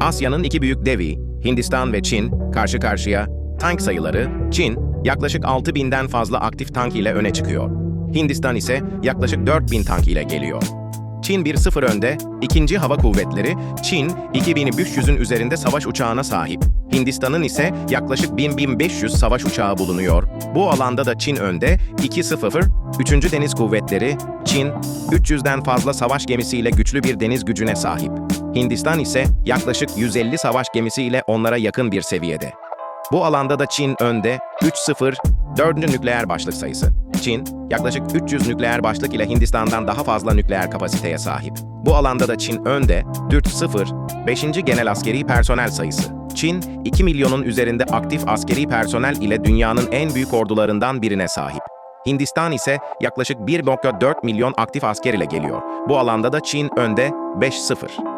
Asya'nın iki büyük devi, Hindistan ve Çin, karşı karşıya. Tank sayıları, Çin, yaklaşık 6000'den fazla aktif tank ile öne çıkıyor. Hindistan ise yaklaşık 4000 tank ile geliyor. Çin 1-0 önde, ikinci hava kuvvetleri, Çin 2500'ün üzerinde savaş uçağına sahip. Hindistan'ın ise yaklaşık 1000-1500 savaş uçağı bulunuyor. Bu alanda da Çin önde, 2-0, 3. Deniz Kuvvetleri, Çin 300'den fazla savaş gemisiyle güçlü bir deniz gücüne sahip. Hindistan ise yaklaşık 150 savaş gemisiyle onlara yakın bir seviyede. Bu alanda da Çin önde 3-0, 4. nükleer başlık sayısı. Çin, yaklaşık 300 nükleer başlık ile Hindistan'dan daha fazla nükleer kapasiteye sahip. Bu alanda da Çin önde 4-0, 5. genel askeri personel sayısı. Çin, 2 milyonun üzerinde aktif askeri personel ile dünyanın en büyük ordularından birine sahip. Hindistan ise yaklaşık 1.4 milyon aktif asker ile geliyor. Bu alanda da Çin önde 5-0.